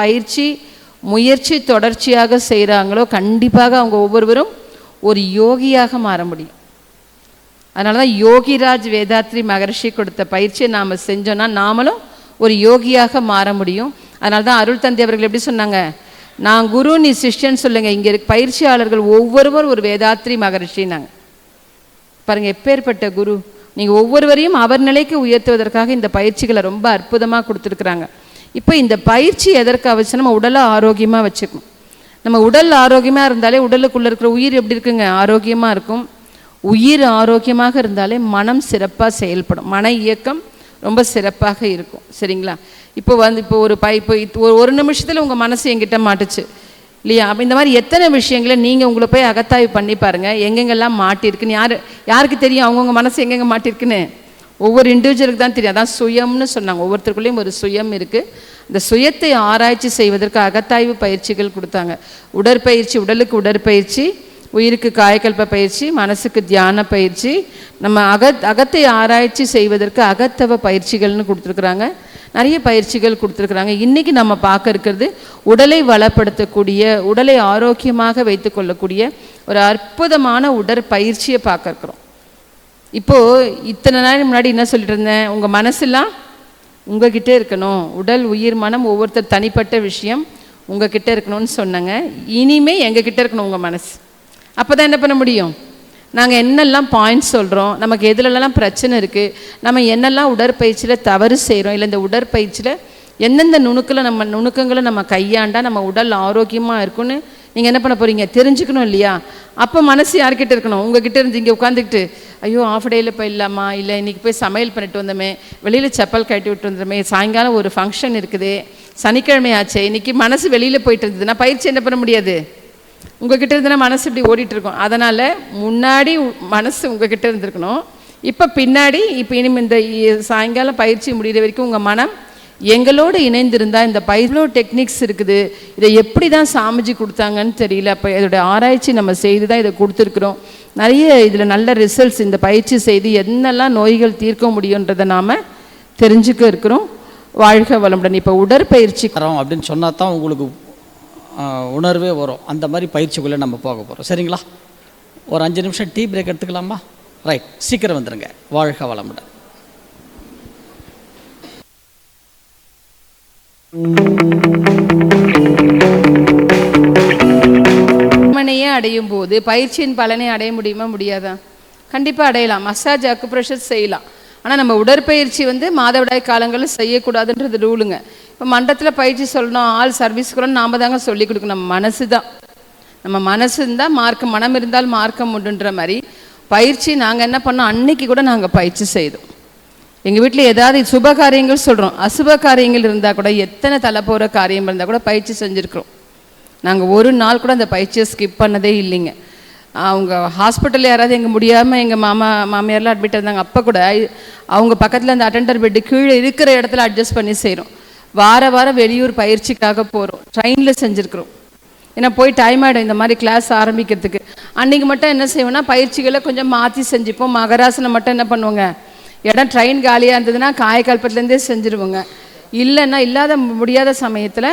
பயிற்சி முயற்சி தொடர்ச்சியாக செய்கிறாங்களோ கண்டிப்பாக அவங்க ஒவ்வொருவரும் ஒரு யோகியாக மாற முடியும். அதனால தான் யோகிராஜ் வேதாத்ரி மகரிஷி கொடுத்த பயிற்சியை நாம் செஞ்சோன்னா நாமளும் ஒரு யோகியாக மாற முடியும். அதனால தான் அருள் தந்தை அவர்கள் எப்படி சொன்னாங்க? நான் குரு நீ சிஷ்யன் சொல்லுங்க. இங்கே இருக்க பயிற்சியாளர்கள் ஒவ்வொருவர் ஒரு வேதாத்ரி மகரிஷினாங்க. பாருங்க எப்பேற்பட்ட குரு. நீங்க ஒவ்வொருவரையும் அவர் நிலைக்கு உயர்த்துவதற்காக இந்த பயிற்சிகளை ரொம்ப அற்புதமாக கொடுத்துருக்குறாங்க. இப்போ இந்த பயிற்சி எதற்கு அவசியம்? நம்ம உடலை ஆரோக்கியமாக வச்சுக்கணும். நம்ம உடல் ஆரோக்கியமாக இருந்தாலே உடலுக்குள்ளே இருக்கிற உயிர் எப்படி இருக்குங்க? ஆரோக்கியமாக இருக்கும். உயிர் ஆரோக்கியமாக இருந்தாலே மனம் சிறப்பாக செயல்படும். மன இயக்கம் ரொம்ப சிறப்பாக இருக்கும். சரிங்களா? இப்போ வந்து இப்போ ஒரு பை இப்போ ஒரு- ஒரு நிமிஷத்தில் உங்கள் மனசு என்கிட்ட மாட்டுச்சு. இல்லையா? அப்போ இந்த மாதிரி எத்தனை விஷயங்களை நீங்கள் உங்களை போய் அகத்தாய்வு பண்ணி பாருங்கள் எங்கெங்கெல்லாம் மாட்டிருக்குன்னு யார் யாருக்கு தெரியும்? அவங்கவுங்க மனசு எங்கெங்கே மாட்டிருக்குன்னு? ஒவ்வொரு இண்டிவிஜுவலுக்கு தான் தெரியும். அதான் சுயம்னு சொன்னாங்க. ஒவ்வொருத்தருக்குள்ளேயும் ஒரு சுயம் இருக்குது இந்த சுயத்தை ஆராய்ச்சி செய்வதற்கு அகத்தாய்வு பயிற்சிகள் கொடுத்தாங்க. உடற்பயிற்சி உடலுக்கு உடற்பயிற்சி உயிருக்கு காயக்கல்ப பயிற்சி மனசுக்கு தியான பயிற்சி. நம்ம அகத் அகத்தை ஆராய்ச்சி செய்வதற்கு அகத்தவ பயிற்சிகள்னு கொடுத்துருக்குறாங்க. நிறைய பயிற்சிகள் கொடுத்துருக்குறாங்க. இன்றைக்கி நம்ம பார்க்க இருக்கிறது உடலை வளப்படுத்தக்கூடிய உடலை ஆரோக்கியமாக வைத்துக்கொள்ளக்கூடிய ஒரு அற்புதமான உடற்பயிற்சியை பார்க்க இருக்கிறோம். இப்போது இத்தனை நாள் முன்னாடி என்ன சொல்லிட்டு இருந்தேன்? உங்கள் மனசெல்லாம் உங்ககிட்ட இருக்கணும். உடல் உயிர் மனம் ஒவ்வொருத்தர் தனிப்பட்ட விஷயம் உங்ககிட்ட இருக்கணும்னு சொன்னேங்க. இனிமே எங்ககிட்ட இருக்கணும் உங்கள் மனசு. அப்போ தான் என்ன பண்ண முடியும்? நாங்கள் என்னெல்லாம் பாயிண்ட்ஸ் சொல்கிறோம் நமக்கு எதுலலாம் பிரச்சனை இருக்குது நம்ம என்னெல்லாம் உடற்பயிற்சியில் தவறு செய்கிறோம் இல்லை இந்த உடற்பயிற்சியில் எந்தெந்த நுணுக்கில் நம்ம நுணுக்கங்களை நம்ம கையாண்டால் நம்ம உடல் ஆரோக்கியமாக இருக்கும்னு நீங்கள் என்ன பண்ண போகிறீங்க தெரிஞ்சுக்கணும் இல்லையா? அப்போ மனசு யார்கிட்ட இருக்கணும்? உங்ககிட்ட இருந்து இங்கே உட்காந்துக்கிட்டு ஐயோ ஆஃப் டேயில் போயிடலாமா இல்லை இன்றைக்கி போய் சமையல் பண்ணிட்டு வந்தோமே. வெளியில் செப்பல் கட்டி விட்டு வந்தோமே. சாயங்காலம் ஒரு ஃபங்க்ஷன் இருக்குது. சனிக்கிழமை ஆச்சே. இன்றைக்கி மனசு வெளியில் போயிட்டு இருந்ததுன்னா பயிற்சி என்ன பண்ண முடியாது? உங்ககிட்ட இருந்தனா மனசு இப்படி ஓடிட்டுருக்கோம் அதனால் முன்னாடி உ- மனசு உங்ககிட்ட இருந்திருக்கணும். இப்போ பின்னாடி இப்போ இனிமே இந்த இ- சாயங்காலம் பயிற்சி முடிகிற வரைக்கும் உங்கள் மனம் எங்களோடு இணைந்திருந்தால் இந்த பைலோ டெக்னிக்ஸ் இருக்குது. இதை எப்படி தான் சாமிஜி கொடுத்தாங்கன்னு தெரியல. அப்போ இதோட ஆராய்ச்சி நம்ம செய்து தான் இதை கொடுத்துருக்குறோம். நிறைய இதில் நல்ல ரிசல்ட்ஸ் இந்த பயிற்சி செய்து என்னெல்லாம் நோய்கள் தீர்க்க முடியுன்றதை நாம் தெரிஞ்சுக்க இருக்கிறோம். வாழ்க வளமுடன். இப்போ உடற்பயிற்சி தரோம் அப்படின்னு சொன்னால் தான் உங்களுக்கு உணர்வே வரும். அந்த மாதிரி பயிற்சிக்குள்ளே நம்ம போக போகிறோம் சரிங்களா? ஒரு அஞ்சு நிமிஷம் டீ பிரேக் எடுத்துக்கலாமா? ரைட் சீக்கிரம் வந்துடுங்க வாழ்க வளமுடன். மனையே அடையும் போது பயிற்சியின் பலனை அடைய முடியுமா முடியாதா? கண்டிப்பாக அடையலாம். மசாஜ் அக்குப்ரெஷர் செய்யலாம். ஆனால் நம்ம உடற்பயிற்சி வந்து மாதவிடாய் காலங்களில் செய்யக்கூடாதுன்றது ரூலுங்க. இப்போ மண்டத்தில் பயிற்சி சொல்லணும் ஆள் சர்வீஸ் கூட நாம் தாங்க சொல்லி கொடுக்கணும். நம்ம மனசு தான். நம்ம மனசு இருந்தால் மார்க்கம் மனம் இருந்தால் மார்க்கம் உண்டுன்ற மாதிரி பயிற்சி நாங்கள் என்ன பண்ணோம் அன்னைக்கு கூட நாங்கள் பயிற்சி செய்தோம். எங்கள் வீட்டில் ஏதாவது சுப காரியங்கள் சொல்கிறோம் அசுப காரியங்கள் இருந்தால் கூட எத்தனை தலை போகிற காரியம் இருந்தால் கூட பயிற்சி செஞ்சுருக்குறோம். நாங்கள் ஒரு நாள் கூட அந்த பயிற்சியை ஸ்கிப் பண்ணதே இல்லைங்க. அவங்க ஹாஸ்பிட்டலில் யாராவது எங்கள் முடியாமல் எங்கள் மாமா மாமியார்லாம் அட்மிட் இருந்தாங்க. அப்போ கூட அவங்க பக்கத்தில் அந்த அட்டெண்டர் பெட்டு கீழே இருக்கிற இடத்துல அட்ஜஸ்ட் பண்ணி செய்கிறோம் வார வாரம் வெளியூர் பயிற்சிக்காக போகிறோம் ட்ரெயினில் செஞ்சுருக்குறோம். ஏன்னா போய் டைம் ஆகிடும் இந்த மாதிரி கிளாஸ் ஆரம்பிக்கிறதுக்கு. அன்றைக்கி மட்டும் என்ன செய்வோம்னா பயிற்சிகளை கொஞ்சம் மாற்றி செஞ்சுப்போம். மகராசனை மட்டும் என்ன பண்ணுவோங்க? இடம் ட்ரெயின் காலியாக இருந்ததுன்னா காயக்கல்பத்துலேருந்தே செஞ்சுருவோங்க. இல்லைன்னா இல்லாத முடியாத சமயத்தில்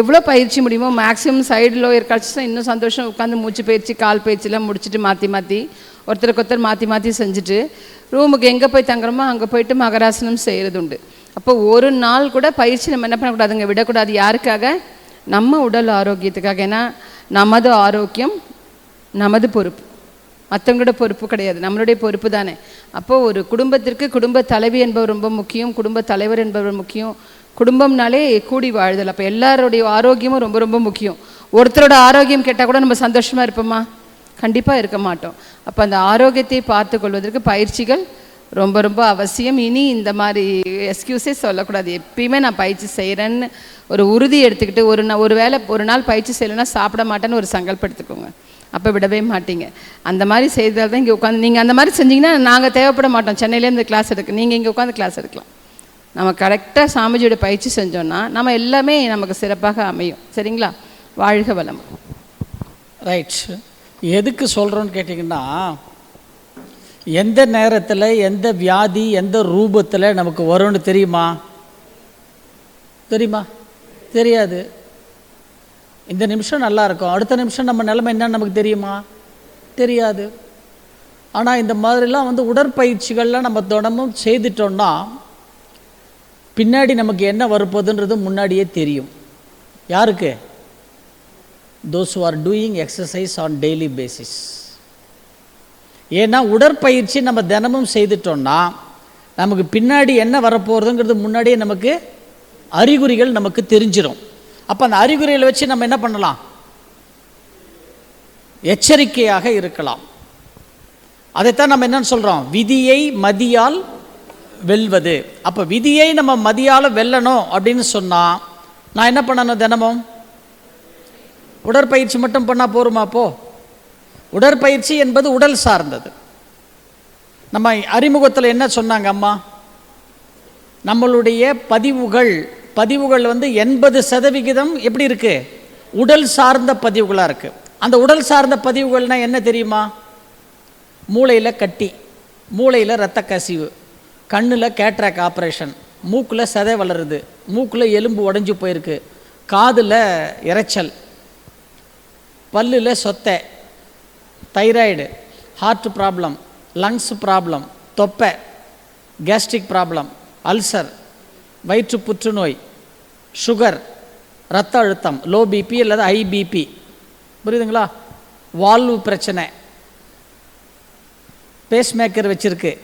எவ்வளோ பயிற்சி முடியுமோ மேக்ஸிமம் சைடு லோயர் இன்னும் சந்தோஷம் உட்காந்து மூச்சு பயிற்சி கால் பயிற்சிலாம் முடிச்சுட்டு மாற்றி மாற்றி ஒருத்தருக்கு ஒருத்தர் மாற்றி மாற்றி செஞ்சுட்டு ரூமுக்கு எங்கே போய் தங்குறோமோ அங்கே போயிட்டு மகராசனம் செய்கிறது உண்டு அப்போ ஒரு நாள் கூட பயிற்சி நம்ம என்ன பண்ணக்கூடாதுங்க? விடக்கூடாது யாருக்காக? நம்ம உடல் ஆரோக்கியத்துக்காக. ஏன்னா நமது ஆரோக்கியம் நமது பொறுப்பு. மற்றவங்களோட பொறுப்பு கிடையாது. நம்மளுடைய பொறுப்பு தானே. அப்போது ஒரு குடும்பத்திற்கு குடும்ப தலைவி என்பவர் ரொம்ப முக்கியம் குடும்ப தலைவர் என்பவர் முக்கியம். குடும்பம்னாலே கூடி வாழ்தல். அப்போ எல்லாருடைய ஆரோக்கியமும் ரொம்ப ரொம்ப முக்கியம். ஒருத்தரோட ஆரோக்கியம் கேட்டால் கூட நம்ம சந்தோஷமாக இருப்போமா? கண்டிப்பாக இருக்க மாட்டோம். அப்போ அந்த ஆரோக்கியத்தை பார்த்து கொள்வதற்கு பயிற்சிகள் ரொம்ப ரொம்ப அவசியம். இனி இந்த மாதிரி எக்ஸ்கியூஸே சொல்லக்கூடாது. எப்பயுமே நான் பயிற்சி செய்கிறேன்னு ஒரு உறுதி எடுத்துக்கிட்டு ஒரு நான் ஒரு வேளை ஒரு நாள் பயிற்சி செய்யலைன்னா சாப்பிட மாட்டேன்னு ஒரு சங்கல்பம் எடுத்துக்கோங்க. அப்போ விடவே மாட்டீங்க. அந்த மாதிரி செய்தால் தான் இங்கே உட்காந்து நீங்கள் அந்த மாதிரி செஞ்சீங்கன்னா நாங்கள் தேவைப்பட மாட்டோம். சென்னையிலேருந்து கிளாஸ் எடுக்க நீங்கள் இங்கே உட்காந்து கிளாஸ் எடுக்கலாம். நம்ம கரெக்டாக சாமிஜியோட பயிற்சி செஞ்சோன்னா நம்ம எல்லாமே நமக்கு சிறப்பாக அமையும். சரிங்களா? வாழ்க வளம் ரைட் எதுக்கு சொல்கிறோன்னு கேட்டிங்கன்னா எந்த நேரத்தில் எந்த வியாதி எந்த ரூபத்தில் நமக்கு வரும்னு தெரியுமா? தெரியுமா? தெரியாது. இந்த நிமிஷம் நல்லா இருக்கும் அடுத்த நிமிஷம் நம்ம நிலைமை என்னன்னு நமக்கு தெரியுமா? தெரியாது. ஆனால் இந்த மாதிரிலாம் வந்து உடற்பயிற்சிகள்லாம் நம்ம தினமும் செய்துட்டோம்னா பின்னாடி நமக்கு என்ன வரப்போகுதுன்றது முன்னாடியே தெரியும். யாருக்கு? Those who are doing exercise on daily basis ஏன்னா உடற்பயிற்சி நம்ம தினமும் செய்துட்டோம்னா நமக்கு பின்னாடி என்ன வரப்போகிறதுங்கிறது முன்னாடியே நமக்கு அறிகுறிகள் நமக்கு தெரிஞ்சிடும் அப்போ அந்த அறிகுறிகளை வச்சு நம்ம என்ன பண்ணலாம்? எச்சரிக்கையாக இருக்கலாம். அதைத்தான் நம்ம என்னன்னு சொல்கிறோம் விதியை மதியால் வெல்வது. அப்போ விதியை நம்ம மதியால் வெல்லணும் அப்படின்னு சொன்னால் நான் என்ன பண்ணணும் தினமும்? உடற்பயிற்சி மட்டும் பண்ணால் போருமா போ உடற்பயிற்சி என்பது உடல் சார்ந்தது. நம்ம அறிமுகத்தில் என்ன சொன்னாங்க அம்மா? நம்மளுடைய பதிவுகள் பதிவுகள் வந்து எண்பது சதவிகிதம் எப்படி இருக்கு? உடல் சார்ந்த பதிவுகளாக இருக்கு. அந்த உடல் சார்ந்த பதிவுகள்னா என்ன தெரியுமா? மூளையில் கட்டி மூளையில் இரத்த கசிவு கண்ணில் கேட்ராக் ஆப்ரேஷன் மூக்கில் சதை வளருது மூக்கில் எலும்பு உடஞ்சி போயிருக்கு காதில் இறைச்சல் பல்லில் சொத்தை thyroid heart problem lungs problem தொப்பை கேஸ்ட்ரிக் ப்ராப்ளம் அல்சர் வயிற்று புற்றுநோய் சுகர் ரத்த அழுத்தம் லோ பிபி அல்லது ஐபிபி பிபி புரியுதுங்களா? வால்வு பிரச்சனை. பேஸ்மேக்கர் வச்சுருக்கு.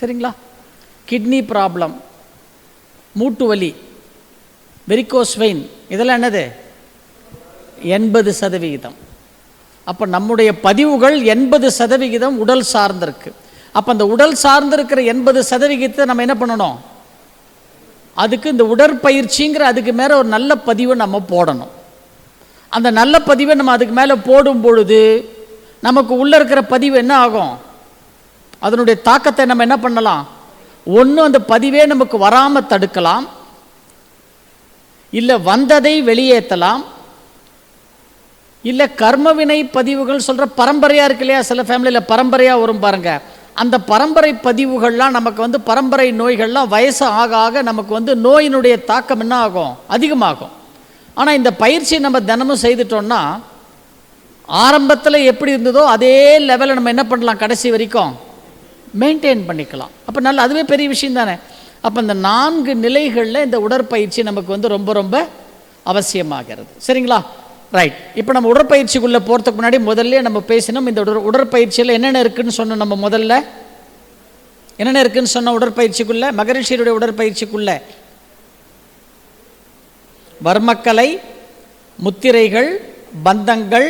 சரிங்களா? கிட்னி ப்ராப்ளம் மூட்டு வலி வெரிகோஸ் வெயின் இதெல்லாம் என்னது? எண்பது சதவிகிதம். அப்போ நம்முடைய பதிவுகள் எண்பது சதவிகிதம் உடல் சார்ந்திருக்கு. அப்போ அந்த உடல் சார்ந்திருக்கிற எண்பது சதவிகிதத்தை நம்ம என்ன பண்ணணும்? அதுக்கு இந்த உடற்பயிற்சிங்கிற அதுக்கு மேலே ஒரு நல்ல பதிவை நம்ம போடணும். அந்த நல்ல பதிவை நம்ம அதுக்கு மேலே போடும் பொழுது நமக்கு உள்ளே இருக்கிற பதிவு என்ன ஆகும்? அதனுடைய தாக்கத்தை நம்ம என்ன பண்ணலாம்? ஒன்று அந்த பதிவே நமக்கு வராமல் தடுக்கலாம். இல்லை வந்ததை வெளியேற்றலாம். இல்லை கர்மவினை பதிவுகள் சொல்கிற பரம்பரையாக இருக்கு இல்லையா? சில ஃபேமிலியில் பரம்பரையாக வரும் பாருங்கள் அந்த பரம்பரை பதிவுகள்லாம் நமக்கு வந்து பரம்பரை நோய்கள்லாம் வயசு ஆக ஆக நமக்கு வந்து நோயினுடைய தாக்கம் என்ன ஆகும்? அதிகமாகும். ஆனால் இந்த பயிற்சி நம்ம தினமும் செய்துட்டோம்னா ஆரம்பத்தில் எப்படி இருந்ததோ அதே லெவலில் நம்ம என்ன பண்ணலாம் கடைசி வரைக்கும்? மெயின்டைன் பண்ணிக்கலாம். அப்போ நல்ல அதுவே பெரிய விஷயம் தானே? அப்போ இந்த நான்கு நிலைகளில் இந்த உடற்பயிற்சி நமக்கு வந்து ரொம்ப ரொம்ப அவசியமாகிறது. சரிங்களா? ரைட் இப்போ நம்ம உடற்பயிற்சிக்குள்ளே போகிறதுக்கு முன்னாடி முதல்ல நம்ம பேசினோம் இந்த உடற் உடற்பயிற்சியில் என்னென்ன இருக்குன்னு சொன்னோம் நம்ம முதல்ல. என்னென்ன இருக்குன்னு சொன்ன உடற்பயிற்சிக்குள்ள? மகரிஷியருடைய உடற்பயிற்சிக்குள்ள. வர்மக்கலை முத்திரைகள் பந்தங்கள்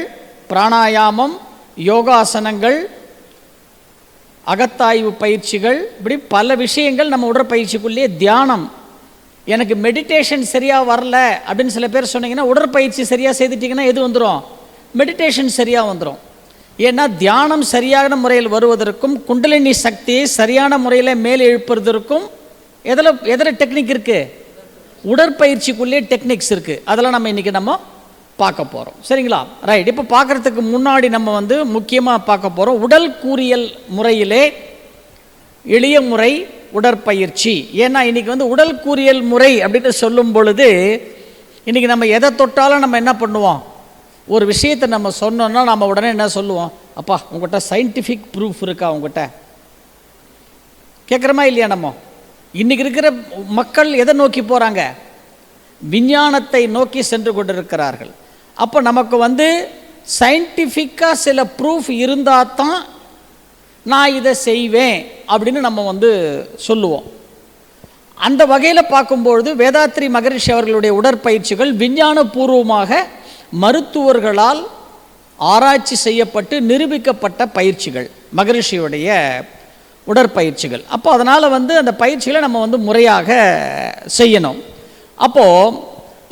பிராணாயாமம் யோகாசனங்கள் அகத்தாய்வு பயிற்சிகள் இப்படி பல விஷயங்கள் நம்ம உடற்பயிற்சிக்குள்ளேயே தியானம் எனக்கு மெடிடேஷன் சரியாக வரல அப்படின்னு சில பேர் சொன்னீங்கன்னா உடற்பயிற்சி சரியாக செய்துட்டிங்கன்னா எது வந்துடும் மெடிடேஷன் சரியாக வந்துடும் ஏன்னா தியானம் சரியான முறையில் வருவதற்கும் குண்டலினி சக்தியை சரியான முறையில் மேலே எழுப்புறதற்கும் எதில் எதில் டெக்னிக் இருக்குது உடற்பயிற்சிக்குள்ளேயே டெக்னிக்ஸ் இருக்குது அதெல்லாம் நம்ம இன்றைக்கி நம்ம பார்க்க போகிறோம் சரிங்களா? ரைட் இப்போ பார்க்குறதுக்கு முன்னாடி நம்ம வந்து முக்கியமாக பார்க்க போகிறோம் உடல் கூறியல் முறையிலே எளிய முறை உடற்பயிற்சி. ஏன்னா இன்றைக்கி வந்து உடல் கூறியல் முறை அப்படின்னு சொல்லும் பொழுது இன்றைக்கி நம்ம எதை தொட்டாலும் நம்ம என்ன பண்ணுவோம்? ஒரு விஷயத்தை நம்ம சொன்னோம்னா நம்ம உடனே என்ன சொல்லுவோம்? அப்பா உங்கள்கிட்ட சயின்டிஃபிக் ப்ரூஃப் இருக்கா உங்கள்கிட்ட கேட்குறோமா இல்லையா நம்ம? இன்றைக்கி இருக்கிற மக்கள் எதை நோக்கி போகிறாங்க விஞ்ஞானத்தை நோக்கி சென்று கொண்டிருக்கிறார்கள். அப்போ நமக்கு வந்து சயின்டிஃபிக்காக சில ப்ரூஃப் இருந்தால் தான் நான் இதை செய்வேன் அப்படின்னு நம்ம வந்து சொல்லுவோம். அந்த வகையில் பார்க்கும்பொழுது வேதாத்ரி மகரிஷி அவர்களுடைய உடற்பயிற்சிகள் விஞ்ஞானபூர்வமாக மருத்துவர்களால் ஆராய்ச்சி செய்யப்பட்டு நிரூபிக்கப்பட்ட பயிற்சிகள் மகரிஷியுடைய உடற்பயிற்சிகள். அப்போ அதனால் வந்து அந்த பயிற்சிகளை நம்ம வந்து முறையாக செய்யணும். அப்போது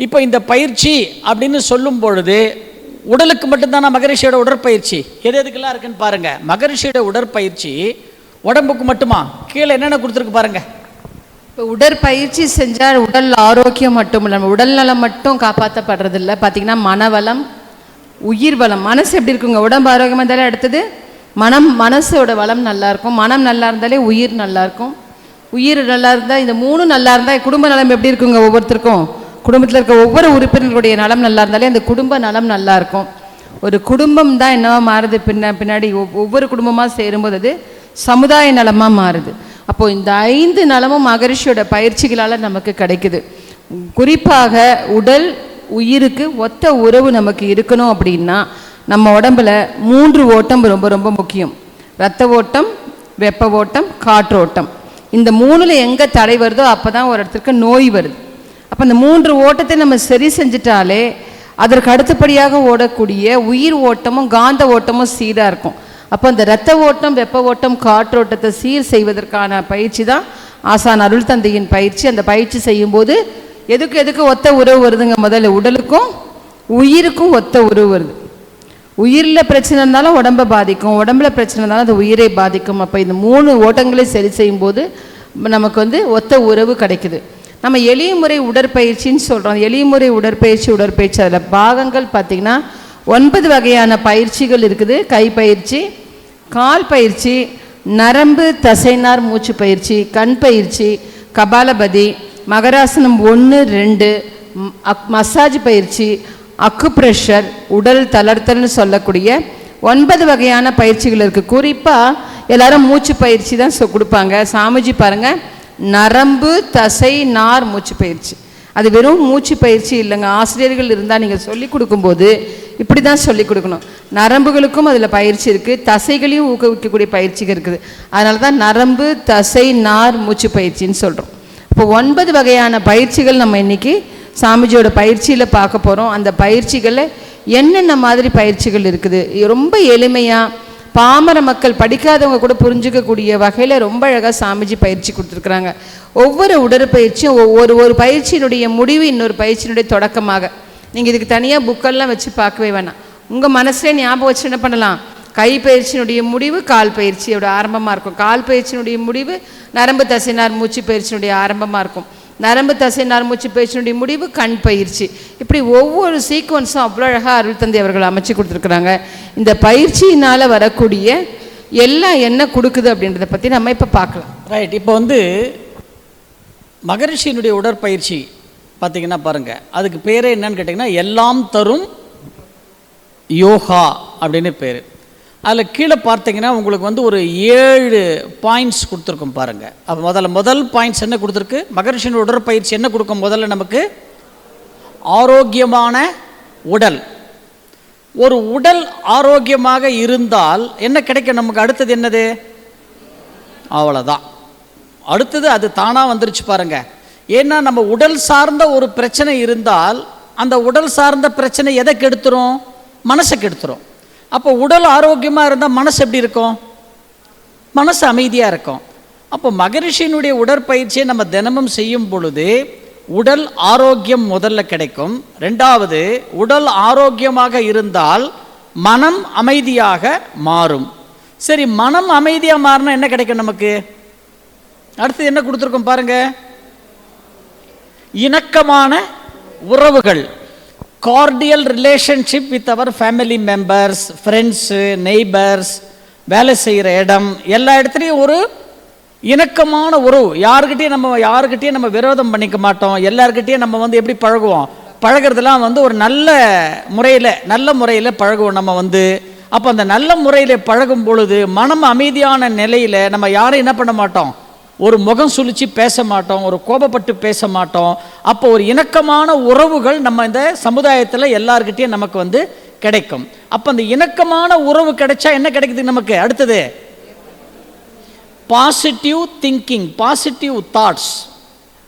இப்போ இந்த பயிற்சி அப்படின்னு சொல்லும் பொழுது உடலுக்கு மட்டும்தானா மகரிஷியோட உடற்பயிற்சி? எது எதுக்கெல்லாம் இருக்குன்னு பாருங்க. மகரிஷியோட உடற்பயிற்சி உடம்புக்கு மட்டுமா? கீழே என்னென்ன கொடுத்துருக்கு பாருங்க. இப்போ உடற்பயிற்சி செஞ்சால் உடல் ஆரோக்கியம் மட்டும் இல்லை உடல் நலம் மட்டும் காப்பாற்றப்படுறது இல்லை பார்த்தீங்கன்னா மனவளம் உயிர் வளம். மனசு எப்படி இருக்குங்க? உடம்பு ஆரோக்கியமாக இருந்தாலே அடுத்தது மனம் மனசோட வளம் நல்லா இருக்கும். மனம் நல்லா இருந்தாலே உயிர் நல்லா இருக்கும். உயிர் நல்லா இருந்தால் இந்த மூணும் நல்லா இருந்தால் குடும்ப நலம் எப்படி இருக்குங்க ஒவ்வொருத்தருக்கும்? குடும்பத்தில் இருக்க ஒவ்வொரு உறுப்பினர்களுடைய நலம் நல்லா இருந்தாலே அந்த குடும்ப நலம் நல்லா இருக்கும். ஒரு குடும்பம் தான் என்னவா மாறுது? பின்ன பின்னாடி ஒவ்- ஒவ்வொரு குடும்பமாக சேரும்போது அது சமுதாய நலமாக மாறுது. அப்போது இந்த ஐந்து நலமும் மகரிஷியோட பயிற்சிகளால் நமக்கு கிடைக்குது. குறிப்பாக உடல் உயிருக்கு ஒத்த உறவு நமக்கு இருக்கணும் அப்படின்னா நம்ம உடம்புல மூன்று ஓட்டம் ரொம்ப ரொம்ப முக்கியம். இரத்த ஓட்டம் வெப்ப ஓட்டம் காற்றோட்டம். இந்த மூணில் எங்கே தடை வருதோ அப்போ தான் ஒரு இடத்துக்கு நோய் வருது. அப்போ இந்த மூன்று ஓட்டத்தை நம்ம சரி செஞ்சுட்டாலே அதற்கு அடுத்தபடியாக ஓடக்கூடிய உயிர் ஓட்டமும் காந்த ஓட்டமும் சீராக இருக்கும். அப்போ அந்த இரத்த ஓட்டம் வெப்ப ஓட்டம் காற்றோட்டத்தை சீர் செய்வதற்கான பயிற்சி தான் ஆசான் அருள் தந்தையின் பயிற்சி. அந்த பயிற்சி செய்யும்போது எதுக்கு எதுக்கு ஒத்த உறவு வருதுங்க முதல்ல? உடலுக்கும் உயிருக்கும் ஒத்த உறவு வருது. உயிரில் பிரச்சனை இருந்தாலும் உடம்பை பாதிக்கும். உடம்புல பிரச்சனை இருந்தாலும் அது உயிரை பாதிக்கும். அப்போ இந்த மூணு ஓட்டங்களை சரி செய்யும்போது நமக்கு வந்து ஒத்த உறவு கிடைக்குது. நம்ம எளிய முறை உடற்பயிற்சின்னு சொல்கிறோம் எளிய முறை உடற்பயிற்சி உடற்பயிற்சி. அதில் பாகங்கள் பார்த்திங்கன்னா ஒன்பது வகையான பயிற்சிகள் இருக்குது. கை பயிற்சி கால் பயிற்சி நரம்பு தசைனார் மூச்சு பயிற்சி கண் பயிற்சி கபாலபதி மகராசனம் ஒன்று ரெண்டு அக்- மசாஜ் பயிற்சி அக்குப்ரெஷர் உடல் தளர்த்தல்னு சொல்லக்கூடிய ஒன்பது வகையான பயிற்சிகள் இருக்குது குறிப்பாக எல்லாரும் மூச்சு பயிற்சி தான் கொடுப்பாங்க. சாமிஜி பாருங்கள் நரம்பு தசை நார் மூச்சு பயிற்சி. அது வெறும் மூச்சு பயிற்சி இல்லைங்க. ஆசிரியர்கள் இருந்தால் நீங்கள் சொல்லிக் கொடுக்கும்போது இப்படி தான் சொல்லிக் கொடுக்கணும். நரம்புகளுக்கும் அதில் பயிற்சி இருக்குது தசைகளையும் ஊக்குவிக்கக்கூடிய பயிற்சிகள் இருக்குது. அதனால தான் நரம்பு தசை நார் மூச்சு பயிற்சின்னு சொல்கிறோம் இப்போ ஒன்பது வகையான பயிற்சிகள் நம்ம இன்றைக்கி சாமிஜியோட பயிற்சியில் பார்க்க போகிறோம் அந்த பயிற்சிகளில் என்னென்ன மாதிரி பயிற்சிகள் இருக்குது? ரொம்ப எளிமையாக பாமர மக்கள் படிக்காதவங்க கூட புரிஞ்சுக்கக்கூடிய வகையில் ரொம்ப அழகாக சாமிஜி பயிற்சி கொடுத்துருக்குறாங்க. ஒவ்வொரு உடற்பயிற்சியும் ஒவ்வொரு ஒரு பயிற்சியினுடைய முடிவு இன்னொரு பயிற்சியினுடைய தொடக்கமாக. நீங்கள் இதுக்கு தனியாக புக்கெல்லாம் வச்சு பார்க்கவே வேணாம். உங்கள் மனசுலேயே ஞாபகம் வச்சு என்ன பண்ணலாம்? கை பயிற்சியினுடைய முடிவு கால் பயிற்சியோட ஆரம்பமாக இருக்கும். கால் பயிற்சியினுடைய முடிவு நரம்பு தசைனார் மூச்சு பயிற்சியினுடைய ஆரம்பமாக இருக்கும். நரம்பு தசைனார் மூச்சு பயிற்சியினுடைய முடிவு கண் பயிற்சி. இப்படி ஒவ்வொரு சீக்வன்ஸும் அவ்வளோ அழகாக அருள் தந்தை அவர்கள் அமைச்சு கொடுத்துருக்குறாங்க. இந்த பயிற்சியினால் வரக்கூடிய எல்லாம் என்ன கொடுக்குது அப்படின்றத பற்றி நம்ம இப்போ பார்க்கலாம். ரைட் இப்போ வந்து மகரிஷியினுடைய உடற்பயிற்சி பார்த்தீங்கன்னா பாருங்கள் அதுக்கு பேரே என்னன்னு கேட்டிங்கன்னா எல்லாம் தரும் யோகா அப்படின்னு பேர். அதில் கீழே பார்த்தீங்கன்னா உங்களுக்கு வந்து ஒரு ஏழு பாயிண்ட்ஸ் கொடுத்துருக்கும் பாருங்கள் அப்போ முதல்ல முதல் பாயிண்ட்ஸ் என்ன கொடுத்துருக்கு? மகரிஷியின் உடற்பயிற்சி என்ன கொடுக்கும்? முதல்ல நமக்கு ஆரோக்கியமான உடல். ஒரு உடல் ஆரோக்கியமாக இருந்தால் என்ன கிடைக்கும்? நமக்கு அடுத்தது என்னது? அவ்வளோதான் அடுத்தது அது தானாக வந்துருச்சு பாருங்க. ஏன்னா நம்ம உடல் சார்ந்த ஒரு பிரச்சனை இருந்தால் அந்த உடல் சார்ந்த பிரச்சனை எதை கெடுத்துரும்? மனசை கெடுத்துரும். அப்போ உடல் ஆரோக்கியமாக இருந்தால் மனசு எப்படி இருக்கும்? மனசு அமைதியாக இருக்கும். அப்போ மகரிஷியினுடைய உடற்பயிற்சியை நம்ம தினமும் செய்யும் பொழுது உடல் ஆரோக்கியம் முதல்ல கிடைக்கும். ரெண்டாவது உடல் ஆரோக்கியமாக இருந்தால் மனம் அமைதியாக மாறும். சரி மனம் அமைதியாக மாறினா என்ன கிடைக்கும் நமக்கு? அடுத்து என்ன கொடுத்துருக்கோம் பாருங்க. இணக்கமான உறவுகள். Cordial relationship with our family members friends neighbours வேலை செய்கிற இடம் எல்லா இடத்துலையும் ஒரு இணக்கமான உறவு. யாருக்கிட்டையும் நம்ம யாருக்கிட்டையும் நம்ம விரோதம் பண்ணிக்க மாட்டோம். எல்லாருக்கிட்டையும் நம்ம வந்து எப்படி பழகுவோம்? பழகிறதுலாம் வந்து ஒரு நல்ல முறையில் நல்ல முறையில் பழகுவோம் நம்ம வந்து. அப்போ அந்த நல்ல முறையில் பழகும் பொழுது மனம் அமைதியான நிலையில் நம்ம யாரும் என்ன பண்ண மாட்டோம்? ஒரு முகம் சுழிச்சு பேச மாட்டோம் ஒரு கோபப்பட்டு பேச மாட்டோம். அப்போ ஒரு இணக்கமான உறவுகள் நம்ம இந்த சமுதாயத்தில் எல்லார்கிட்டயும் நமக்கு வந்து கிடைக்கும். அப்போ அந்த இணக்கமான உறவு கிடைச்சா என்ன கிடைக்குது நமக்கு? அடுத்தது பாசிட்டிவ் திங்கிங் பாசிட்டிவ் தாட்ஸ்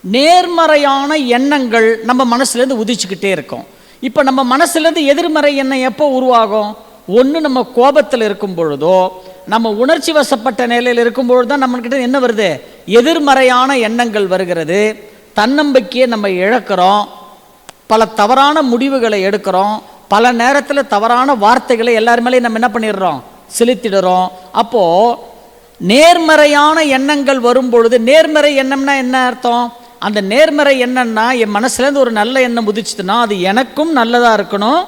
நேர்மறையான எண்ணங்கள் நம்ம மனசுலேருந்து உதிச்சுக்கிட்டே இருக்கும். இப்போ நம்ம மனசுலேருந்து எதிர்மறை எண்ணம் எப்போ உருவாகும்? ஒன்று நம்ம கோபத்தில் இருக்கும் பொழுதோ நம்ம உணர்ச்சி வசப்பட்ட நிலையில் இருக்கும் பொழுது தான் நம்மக்கிட்ட என்ன வருது? எதிர்மறையான எண்ணங்கள் வருகிறது. தன்னம்பிக்கையை நம்ம இழக்கிறோம். பல தவறான முடிவுகளை எடுக்கிறோம். பல நேரத்தில் தவறான வார்த்தைகளை எல்லார் மேலேயும் நம்ம என்ன பண்ணிடுறோம்? செலுத்திடுறோம். அப்போது நேர்மறையான எண்ணங்கள் வரும் பொழுது நேர்மறை எண்ணம்னா என்ன அர்த்தம்? அந்த நேர்மறை எண்ணம்னா என் மனசுலேருந்து ஒரு நல்ல எண்ணம் உதிச்சுதுன்னா அது எனக்கும் நல்லதாக இருக்கணும்.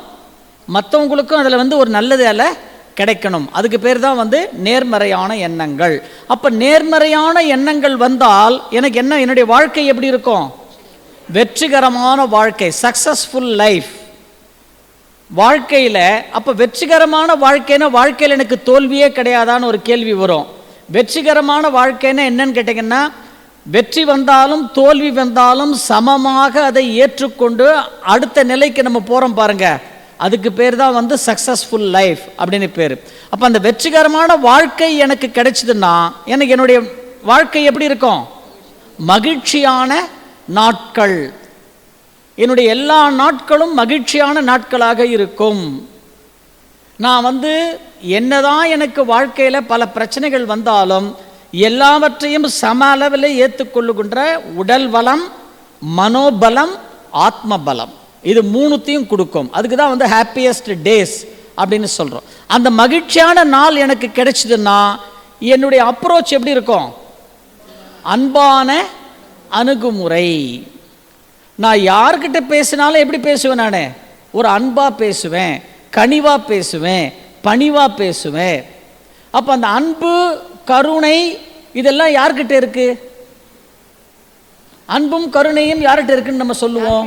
மற்றவங்களுக்கும் அதில் வந்து ஒரு நல்லது அல்ல கிடைக்கணும். அதுக்கு பேர் தான் வந்து நேர்மறையான எண்ணங்கள். அப்போ நேர்மறையான எண்ணங்கள் வந்தால் எனக்கு என்ன என்னுடைய வாழ்க்கை எப்படி இருக்கும்? வெற்றிகரமான வாழ்க்கை சக்சஸ்ஃபுல் லைஃப் வாழ்க்கையில் அப்போ வெற்றிகரமான வாழ்க்கைன்னா வாழ்க்கையில் எனக்கு தோல்வியே கிடையாதான்னு ஒரு கேள்வி வரும். வெற்றிகரமான வாழ்க்கைன்னா என்னன்னு கேட்டிங்கன்னா வெற்றி வந்தாலும் தோல்வி வந்தாலும் சமமாக அதை ஏற்றுக்கொண்டு அடுத்த நிலைக்கு நம்ம போகிறோம் பாருங்கள் அதுக்கு பேர் தான் வந்து சக்ஸஸ்ஃபுல் லைஃப் அப்படின்னு பேர். அப்போ அந்த வெற்றிகரமான வாழ்க்கை எனக்கு கிடைச்சதுன்னா எனக்கு என்னுடைய வாழ்க்கை எப்படி இருக்கும்? மகிழ்ச்சியான நாட்கள். என்னுடைய எல்லா நாட்களும் மகிழ்ச்சியான நாட்களாக இருக்கும். நான் வந்து என்னதான் எனக்கு வாழ்க்கையில் பல பிரச்சனைகள் வந்தாலும் எல்லாவற்றையும் சம அளவில் ஏற்றுக்கொள்ளுகின்ற உடல் வளம் மனோபலம் ஆத்ம பலம் இது மூணுத்தையும் கொடுக்கும். அதுக்கு தான் வந்து ஹாப்பியஸ்ட் டேஸ் அப்படின்னு சொல்கிறோம் அந்த மகிழ்ச்சியான நாள் எனக்கு கிடைச்சதுன்னா என்னுடைய அப்ரோச் எப்படி இருக்கும்? அன்பான அணுகுமுறை. நான் யார்கிட்ட பேசினாலும் எப்படி பேசுவேன் நான்? ஒரு அன்பாக பேசுவேன் கனிவாக பேசுவேன் பணிவாக பேசுவேன். அப்போ அந்த அன்பு கருணை இதெல்லாம் யார்கிட்ட இருக்குது அன்பும் கருணையும் யார்கிட்ட இருக்குன்னு நம்ம சொல்லுவோம்?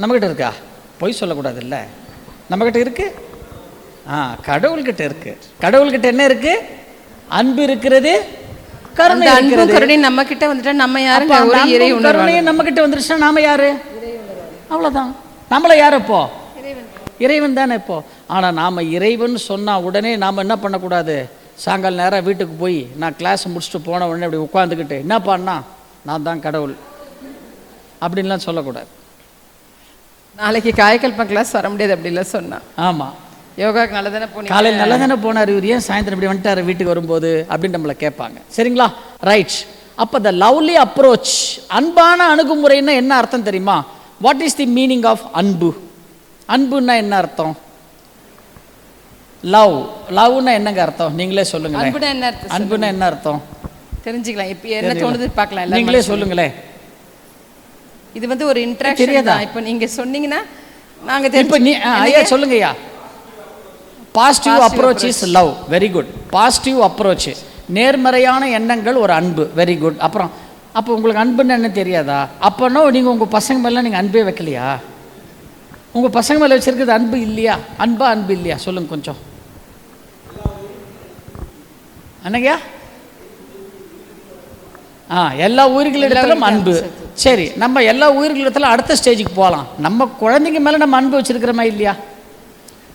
நம்மக்கிட்ட இருக்கா? பொய் சொல்லக்கூடாது இல்லை நம்மக்கிட்ட இருக்கு? ஆ கடவுள்கிட்ட இருக்கு. கடவுள்கிட்ட என்ன இருக்கு? அன்பு இருக்கிறது கருணை கருணையும் நம்ம கிட்ட வந்துட்டா நம்ம ஒரு இறை நம்ம கிட்ட வந்துருச்சுன்னா நாம யாரு? அவ்வளவுதான். நம்மள யாரு இப்போ இறைவன் தானே இப்போ. ஆனா நாம இறைவன் சொன்னா உடனே நாம என்ன பண்ணக்கூடாது? சாயங்கால நேரம் வீட்டுக்கு போய் நான் கிளாஸ் முடிச்சுட்டு போன உடனே இப்படி உட்காந்துக்கிட்டு என்ன பண்ணா நான் தான் கடவுள். அப்படின்லாம் சொல்லக்கூடாது. நாளைக்கு காயக்கல்பம் கிளாஸ் வர முடியாது அப்படிலாம் சொன்னா. ஆமா. யோகாக்கு நல்லதானே போனீங்க? காலையில் நல்லா தானே போனார் இவர்? ஏன் சாயந்தரம் இப்படி வந்துட்டார் வீட்டுக்கு வரும்போது? அப்படின்னு நம்மளை கேட்பாங்க. சரிங்களா? ரைட் அப்போ த லவ்லி அப்ரோச் அன்பான அணுகுமுறைன்னா என்ன அர்த்தம் தெரியுமா? What is the meaning of அன்பு? அன்புன்னா என்ன அர்த்தம்? லவ் லவ்னா என்னங்க அர்த்தம்? நீங்களே சொல்லுங்களேன். அன்புனா என்ன அர்த்தம் அன்புன்னா என்ன அர்த்தம்? தெரிஞ்சுக்கலாம். இப்போ என்ன தோணுது பார்க்கலாம் நீங்களே சொல்லுங்களேன். இது வந்து ஒரு இன்ட்ராக்ஷன்? தான். இப்போ நீங்க சொன்னீங்கன்னா நாங்க இப்போ நீ ஐயா சொல்லுங்க ஐயா positive approach is love very good positive approach நேர்மறையான எண்ணங்கள் ஒரு அன்பு. வெரி குட் அப்புறம் அப்போ உங்களுக்கு அன்புன்னு என்ன தெரியாதா? அப்போனா நீங்கள் உங்கள் பசங்க மேலே நீங்கள் அன்பே வைக்கலையா? உங்கள் பசங்க மேலே வச்சிருக்கிறது அன்பு இல்லையா? அன்பா அன்பு இல்லையா? சொல்லுங்க கொஞ்சம். என்னங்கய்யா? ஆ எல்லா உயிர்களிடத்திலும் அன்பு. சரி நம்ம எல்லா உயிர்களிடத்தில் அடுத்த ஸ்டேஜுக்கு போகலாம் நம்ம குழந்தைங்க மேலே நம்ம அன்பு வச்சுருக்கிறோமா இல்லையா?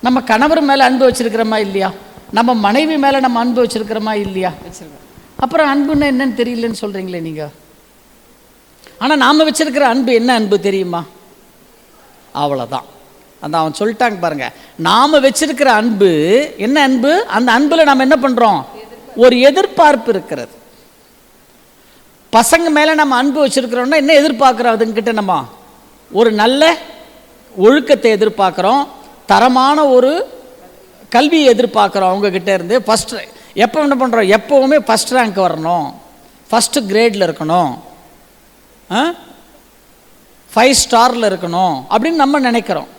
நம்ம கணவர் மேலே அன்பு வச்சுருக்கிறோமா இல்லையா? நம்ம மனைவி மேலே நம்ம அன்பு வச்சுருக்கிறோமா இல்லையா? வச்சிருக்கோம் அப்புறம் அன்புன்னா என்னன்னு தெரியலன்னு சொல்கிறீங்களே நீங்கள் ஆனால் நாம் வச்சுருக்கிற அன்பு என்ன அன்பு தெரியுமா? அவ்வளோதான் அந்த அவன் சொல்லிட்டாங்க பாருங்கள் நாம் வச்சுருக்கிற அன்பு என்ன அன்பு? அந்த அன்பில் நாம் என்ன பண்ணுறோம் ஒரு எதிர்பார்ப்பு இருக்கிறது. பசங்க மேலே நம்ம அன்பு வச்சிருக்கிறோம்னா என்ன எதிர்பார்க்குறோம் அதுங்கிட்ட நம்ம? ஒரு நல்ல ஒழுக்கத்தை எதிர்பார்க்குறோம். தரமான ஒரு கல்வியை எதிர்பார்க்குறோம் அவங்கக்கிட்ட இருந்து. ஃபஸ்ட் எப்போ என்ன பண்ணுறோம் எப்போவுமே ஃபஸ்ட் ரேங்க் வரணும். ஃபஸ்ட்டு கிரேடில் இருக்கணும். ஃபைவ் ஸ்டாரில் இருக்கணும் அப்படின்னு நம்ம நினைக்கிறோம்.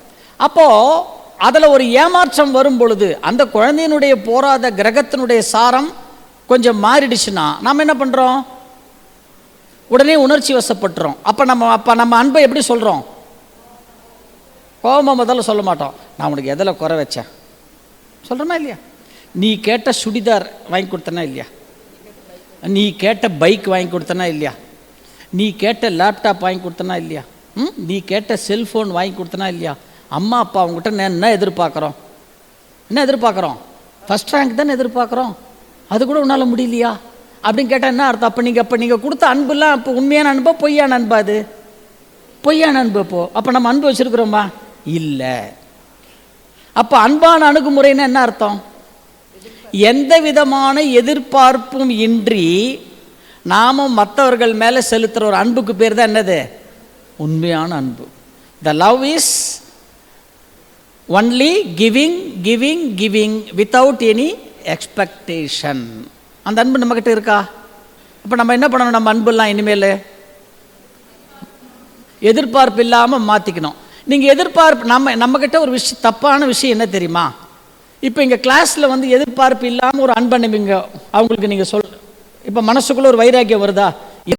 அப்போது அதில் ஒரு ஏமாற்றம் வரும் பொழுது அந்த குழந்தையினுடைய போராத கிரகத்தினுடைய சாரம் கொஞ்சம் மாறிடுச்சுன்னா நம்ம என்ன பண்ணுறோம் உடனே உணர்ச்சி வசப்பட்டுரும் அப்போ நம்ம அப்போ நம்ம அன்பை எப்படி சொல்கிறோம் கோபமாக முதல்ல சொல்ல மாட்டோம். நான் உனக்கு எதில் குறை வச்சேன்? சொல்கிறோமா இல்லையா? நீ கேட்ட சுடிதார் வாங்கி கொடுத்தனா இல்லையா? நீ கேட்ட பைக் வாங்கி கொடுத்தனா இல்லையா? நீ கேட்ட லேப்டாப் வாங்கி கொடுத்தனா இல்லையா? ம்? நீ கேட்ட செல்ஃபோன் வாங்கி கொடுத்தனா இல்லையா? அம்மா அப்பா அவங்ககிட்ட நான் என்ன எதிர்பார்க்குறோம்? என்ன எதிர்பார்க்குறோம்? ஃபஸ்ட் ரேங்க் தானே எதிர்பார்க்குறோம்? அது கூட உன்னால் முடியலையா? அப்படின்னு கேட்டால் என்ன அர்த்தம்? அப்போ நீங்கள் அப்போ நீங்கள் கொடுத்த அன்புலாம் அப்போ உண்மையான அன்பா பொய்யான அன்பா அது? பொய்யான அன்பு அப்போ. அப்போ நம்ம அன்பு வச்சுருக்குறோமா? இல்லை. அப்போ அன்பான அணுகுமுறைன்னா என்ன அர்த்தம்? எந்த விதமான எதிர்பார்ப்பும் இன்றி நாமும் மற்றவர்கள் மேலே செலுத்துகிற ஒரு அன்புக்கு பேர் தான் என்னது? உண்மையான அன்பு. The love is only giving giving giving without any expectation அந்த அன்பு நம்மக்கிட்ட இருக்கா? அப்போ நம்ம என்ன பண்ணணும் நம்ம அன்பெல்லாம் இனிமேல்? எதிர்பார்ப்பு இல்லாமல் மாற்றிக்கணும் நீங்கள் எதிர்பார்ப்பு நம்ம நம்மக்கிட்ட ஒரு விஷயம் தப்பான விஷயம் என்ன தெரியுமா? இப்போ இங்கே கிளாஸில் வந்து எதிர்பார்ப்பு இல்லாமல் ஒரு அன்பை அனுப்பிங்க அவங்களுக்கு நீங்கள் சொல் இப்போ மனசுக்குள்ளே ஒரு வைராக்கியம் வருதா?